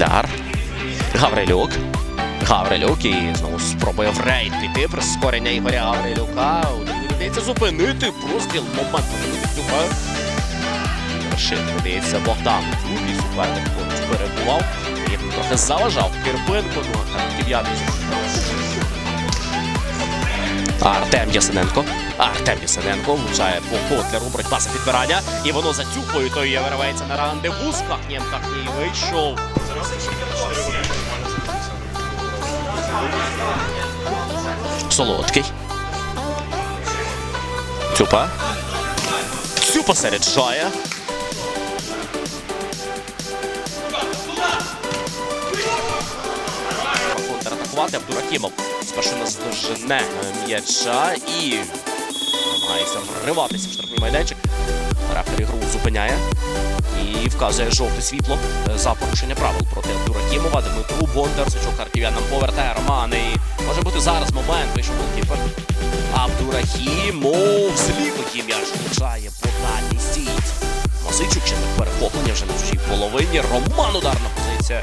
Котляр. Гаврилюк. Гаврилюк і знову спробує в рейд піти. Прискорення Ігоря Гаврилюка. Вдається зупинити простріл. Момент. Рашид видається Богдан. Другий суперник поруч перебував. І трохи заважав Кирпенко. Ну, Артем Ясененко. Артем Ясененко влучає по Котлеру, боротьба за підбирання. І воно за цюкою, той виривається на рандеву з Кахнєм. Кахній вийшов. Солодкий. Цюпа. Цюпа серед Жая. Контратакувати Абдурахімов. Спершу наздожене м'яча і намагається вриватися в штрафний майданчик. Рефері гру зупиняє і вказує жовте світло е, за порушення правил проти Абдурахімова. Дмитру Бондар, Сучок харків'янам повертає Роман. І може бути зараз момент, вийшов голкіпер. Абдурахімов зліпить м'яч влучає по дальній стійці. Мосичук ще не перехоплення вже на чужій половині. Роман ударна позиція.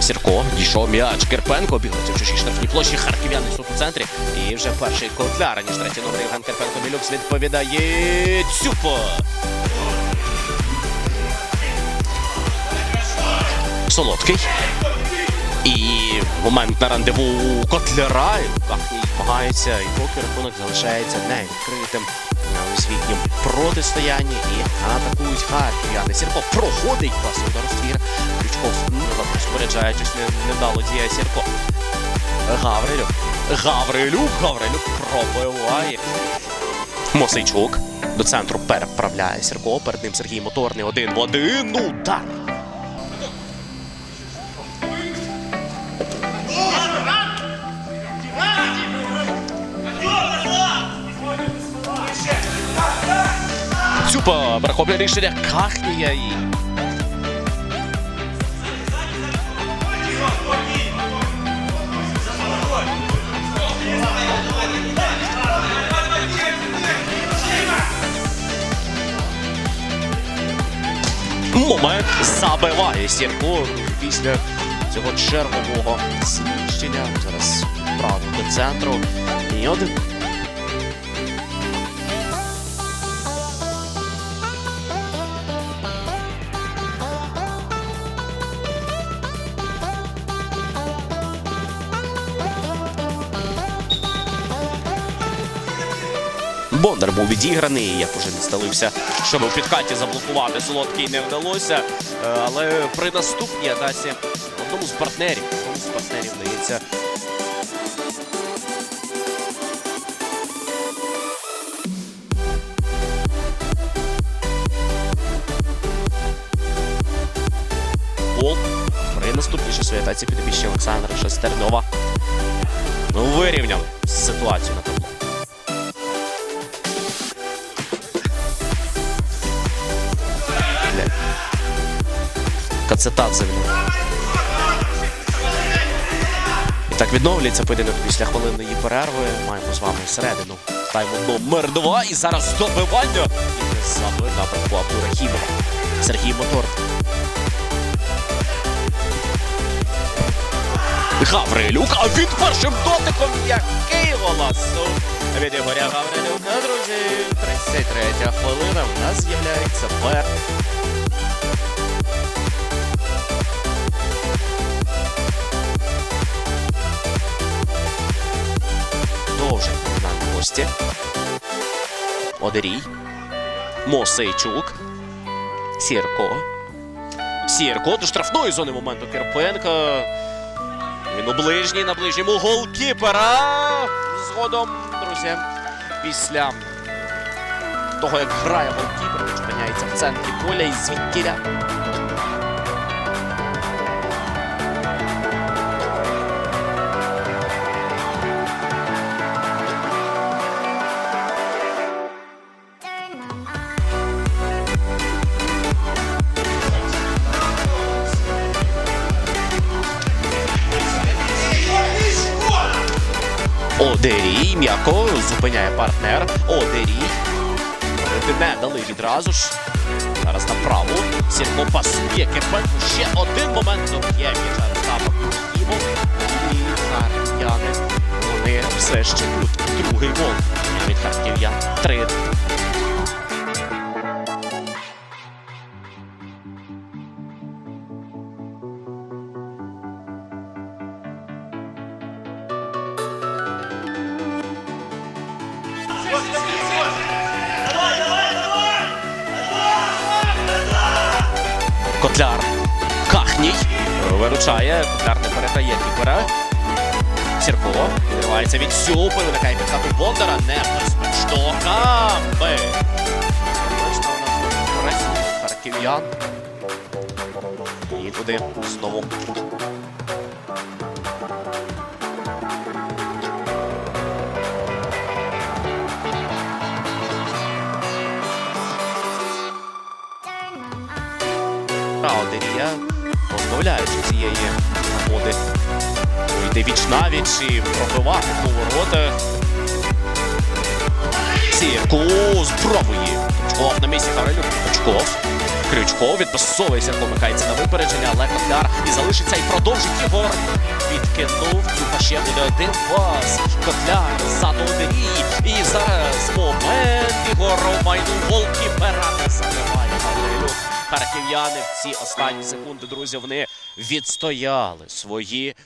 Сірко дійшов м'яч. Кирпенко бігається в чужій штрафній площі. Харків'яни тут у центрі. І вже перший котляр, ніж третій номер Євген Кирпенко Мілюкс відповідає Цюпо. Солодкий. І момент на рандеву у Котляра. І Кахній намагається, і поки рахунок залишається невідкритим на освітнім протистоянні і атакують харків'яни. Сірко проходить пас у розтвір. Крючков розпоряджаючись не, невдало діє Сірко. Гаврилюк. Гаврилюк. Гаврилюк пробиває. Мосейчук до центру переправляє Сірко. Перед ним Сергій Моторний один в один. Удар. Цюпа перехоплює рішення Кахнія і момент забиває Сірко після цього чергового зміщення. Зараз право до центру. І один. Бондар був відіграний. Як уже не сталився, щоб у підкаті заблокувати солодкий не вдалося. Е, Але при наступній атаці одному з партнерів, одному з партнерів вдається. Гол при наступній атаці підопічні Олександра Шестернова вирівняв ситуацію на Кацетадзе. І так відновлюється поєдинок після хвилинної перерви. Маємо з вами середину. Тайму номер два. І зараз здобивання. І забив напрямку Абдурахімова. Сергій Мотор. Гаврилюк, а він першим дотиком який голосу від Ігоря Гаврилюка, друзі. 33 хвилина. В нас з'являється пер. На. Одерій. Мосейчук. Сірко. Сірко до штрафної зони моменту Кирпенка. Він у ближній на ближньому голкіпера. Згодом, друзі, після того, як грає голкіпер, він опиняється в центрі поля і звідтіля. Одерій м'яко зупиняє партнер. О, Виконати не дали відразу ж. Зараз направо. Сірко пасує Кепенку. Ще один момент доб'є зараз Остапа Києвом. І харків'яни. Вони все ще тут другий гол від харків'ян. Три. Котляр. Кахній. Виручає. Котляр не передає кіпера. Сірко. Відривається від сюпи. Виникає під хату Бондара. Не нас корисно. Харків'ян. І туди знову. Раудерія, позбавляючи цієї нагоди. Йде віч навіч і пробивати повороти. Сірку спробує. Крючков на місці Харилюк. Крючков. Крючков відпасовується, помикається на випередження, але Котляр і залишиться і продовжить Єгор. Відкинув. Цупа ще буде один пас. Котляр ззаду Одерій. І зараз момент Ігор Ромайну Харилюк. Харків'яни в ці останні секунди, друзі, вони відстояли свої